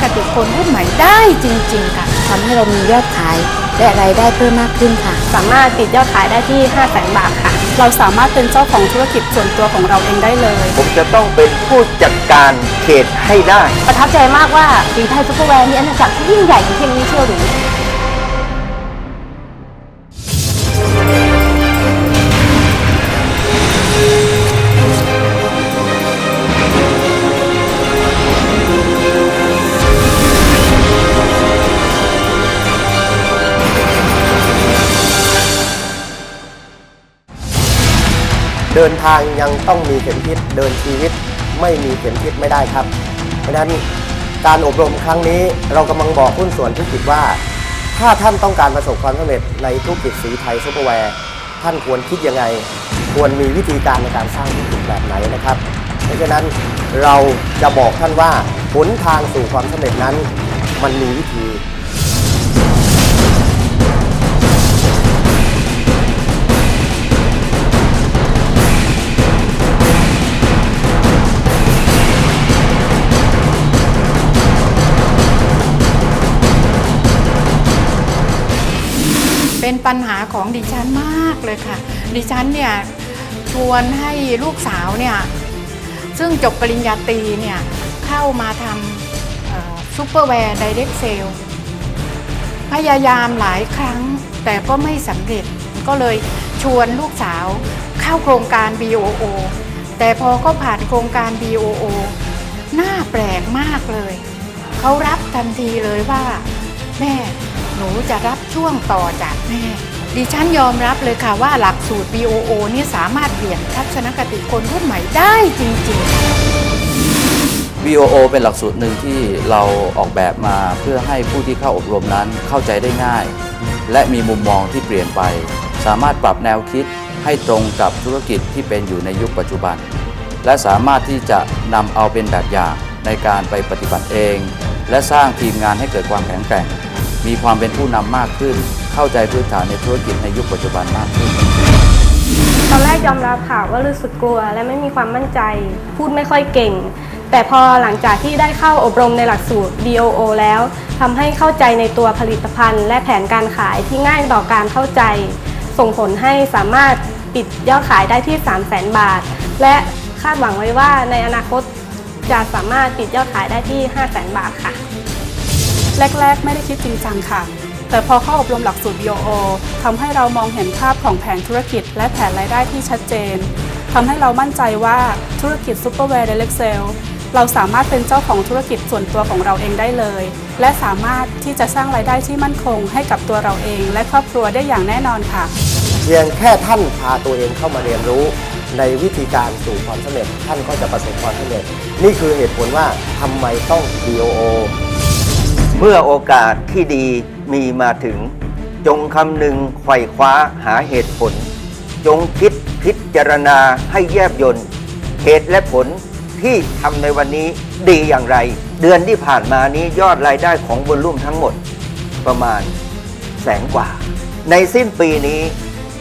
กับบุคคลรุ่นใหม่ได้จริง ๆ ค่ะ ทำให้เรามียอดขายและไรายได้เพิ่มมากขึ้นค่ะ สามารถติดยอดขายได้ที่ 5 0 0 0 0 0 บาทค่ะ เราสามารถเป็นเจ้าของธุรกิจส่วนตัวของเราเองได้เลย ผมจะต้องเป็นผู้จัดการเขตให้ได้ ประทับใจมากว่าสีไทยซุปเปอร์แวร์มีอาณาจักที่ยิ่งใหญ่อย่งเพียงนี้เชื่อหรือ เดินทางยังต้องมีเข็มทิศเดินชีวิตไม่มีเข็มทิศไม่ได้ครับ เพราะฉะนั้นการอบรมครั้งนี้เรากำลังบอกหุ้นส่วนธุรกิจว่า ถ้าท่านต้องการประสบความสำเร็จในธุรกิจสีไทยซุปเปอร์แวร์ท่านควรคิดยังไง ควรมีวิธีการในการสร้างธุรกิจแบบไหนนะครับ เพราะฉะนั้นเราจะบอกท่านว่าหนทางสู่ความสำเร็จนั้น มันมีวิธี เป็นปัญหาของดิฉันมากเลยค่ะ ดิฉันเนี่ยชวนให้ลูกสาวเนี่ยซึ่งจบปริญญาตรีเนี่ยเข้ามาทำซูเปอร์แวร์ไดเรกเซลพยายามหลายครั้งแต่ก็ไม่สำเร็จก็เลยชวนลูกสาวเข้าโครงการ BOO แต่พอก็ผ่านโครงการ BOO น่าแปลกมากเลย เขารับทันทีเลยว่า แม่ หนูจะรับช่วงต่อจากแม่ดิฉันยอมรับเลยค่ะว่าหลักสูตร BOO นี่สามารถเปลี่ยนทัศนคติคนรุ่นใหม่ได้จริงๆ VOO เป็นหลักสูตรหนึ่งที่เราออกแบบมาเพื่อให้ผู้ที่เข้าอบรมนั้นเข้าใจได้ง่าย และมีมุมมองที่เปลี่ยนไป สามารถปรับแนวคิดให้ตรงกับธุรกิจที่เป็นอยู่ในยุคปัจจุบัน และสามารถที่จะนำเอาเป็นแบบอย่างในการไปปฏิบัติเอง และสร้างทีมงานให้เกิดความแข็งแกร่ง มีความเป็นผู้นำมากขึ้น เข้าใจพื้นฐานในธุรกิจในยุคปัจจุบันมากขึ้น ตอนแรกยอมรับค่ะว่ารู้สึกกลัวและไม่มีความมั่นใจ พูดไม่ค่อยเก่ง แต่พอหลังจากที่ได้เข้าอบรมในหลักสูตร BOO แล้วทำให้เข้าใจในตัวผลิตภัณฑ์ และแผนการขายที่ง่ายต่อการเข้าใจ ส่งผลให้สามารถปิดยอดขายได้ที่ 3 0 0 0 0 0 บาท และคาดหวังไว้ว่าในอนาคตจะสามารถปิดยอดขายได้ที่ 5 0 0 0 0 0 บาทค่ะ แรก ๆ ไม่ได้คิดจริงจังค่ะ แต่พอเข้าอบรมหลักสูตร BOO ทำให้เรามองเห็นภาพของแผนธุรกิจ และแผนรายได้ที่ชัดเจนทำให้เรามั่นใจว่าธุรกิจซูเปอร์แวร์เดลิเซลเราสามารถเป็นเจ้าของธุรกิจส่วนตัวของเราเองได้เลย และสามารถที่จะสร้างรายได้ที่มั่นคง ให้กับตัวเราเอง และครอบครัวได้อย่างแน่นอนค่ะ เพียงแค่ท่านพาตัวเองเข้ามาเรียนรู้ ในวิธีการสู่ความสำเร็จท่านก็จะประสบความสำเร็จ นี่คือเหตุผลว่าทำไมต้อง BOO เมื่อโอกาสที่ดีมีมาถึง จงคำนึงไขว่คว้าหาเหตุผล จงคิดพิจารณาให้แยบยนต์เหตุและผลที่ทำในวันนี้ดีอย่างไร เดือนที่ผ่านมานี้ยอดรายได้ของวอลลุ่มทั้งหมด ประมาณแสนกว่า ในสิ้นปีนี้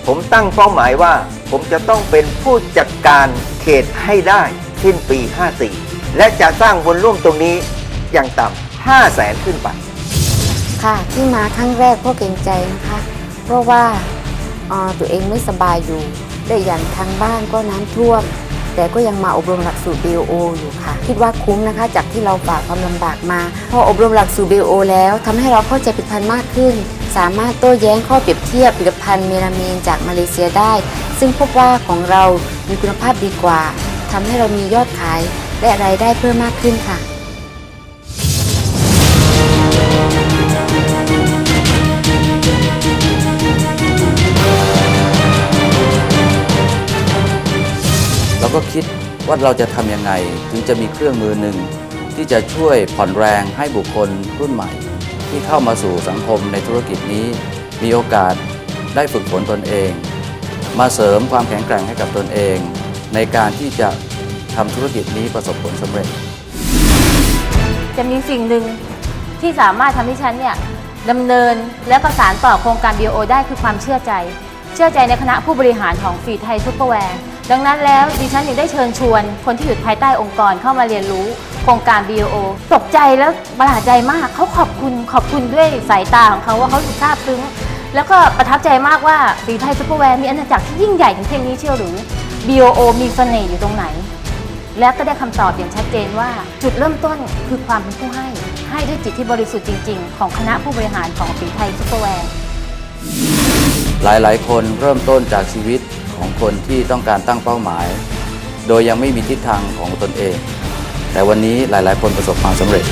ผมตั้งเป้าหมายว่า ผมจะต้องเป็นผู้จัดการเขตให้ได้สิ้นปี 54 และจะสร้างวอลลุ่มตรงนี้อย่างต่ำ 5แสนขึ้นไป ค่ะที่มาครั้งแรกเพราะเกรงใจนะคะ เพราะว่าเอ่อตัวเองไม่สบายอยู่ได้อย่างทางบ้านก็น้ำท่วม แต่ก็ยังมาอบรมหลักสูตร B.O. อยู่ค่ะ คิดว่าคุ้มนะคะ จากที่เราฝ่าความลำบากมา พออบรมหลักสูตร BOO แล้วทำให้เราเข้าใจผลิตภัณฑ์มากขึ้น สามารถโต้แย้งข้อเปรียบเทียบผลิตภัณฑ์เมลามีนจากมาเลเซียได้ ซึ่งพบว่าของเรามีคุณภาพดีกว่าทำให้เรามียอดขายและรายได้เพิ่มมากขึ้นค่ะ ก็คิดว่าเราจะทำยังไง ถึงจะมีเครื่องมือหนึ่งที่จะช่วยผ่อนแรงให้บุคคลรุ่นใหม่ ที่เข้ามาสู่สังคมในธุรกิจนี้ มีโอกาสได้ฝึกฝนตนเอง มาเสริมความแข็งแกร่งให้กับตนเอง ในการที่จะทำธุรกิจนี้ประสบผลสำเร็จ จะมีสิ่งหนึ่งที่สามารถทำให้ฉันเนี่ยดำเนินและประสานต่อโครงการ BO ได้คือความเชื่อใจ เชื่อใจในคณะผู้บริหารของฟีไทยซุปเปอร์แวร์ ดังนั้นแล้วดิฉันยังได้เชิญชวน คนที่อยู่ภายใต้องค์กรเข้ามาเรียนรู้โครงการ B.O.O. ตกใจแล้วประหลาดใจมากเขาขอบคุณขอบคุณด้วยสายตาของเขาว่าเขาซาบซึ้งแล้วก็ประทับใจมากว่าสีไทยซุปเปอร์แวร์มีอาณาจักรที่ยิ่งใหญ่ถึงเพียงนี้เชียวหรือ B.O.O มีเสน่ห์อยู่ตรงไหน และก็ได้คำตอบอย่างชัดเจนว่า จุดเริ่มต้นคือความเป็นผู้ให้ ให้ด้วยจิตที่บริสุทธิ์จริง ๆ ของคณะผู้บริหารของสีไทยซุปเปอร์แวร์หลายๆ คนเริ่มต้นจากชีวิต ของคนที่ต้องการตั้งเป้าหมาย โดยยังไม่มีทิศทางของตนเอง แต่วันนี้หลาย ๆ คนประสบความสำเร็จ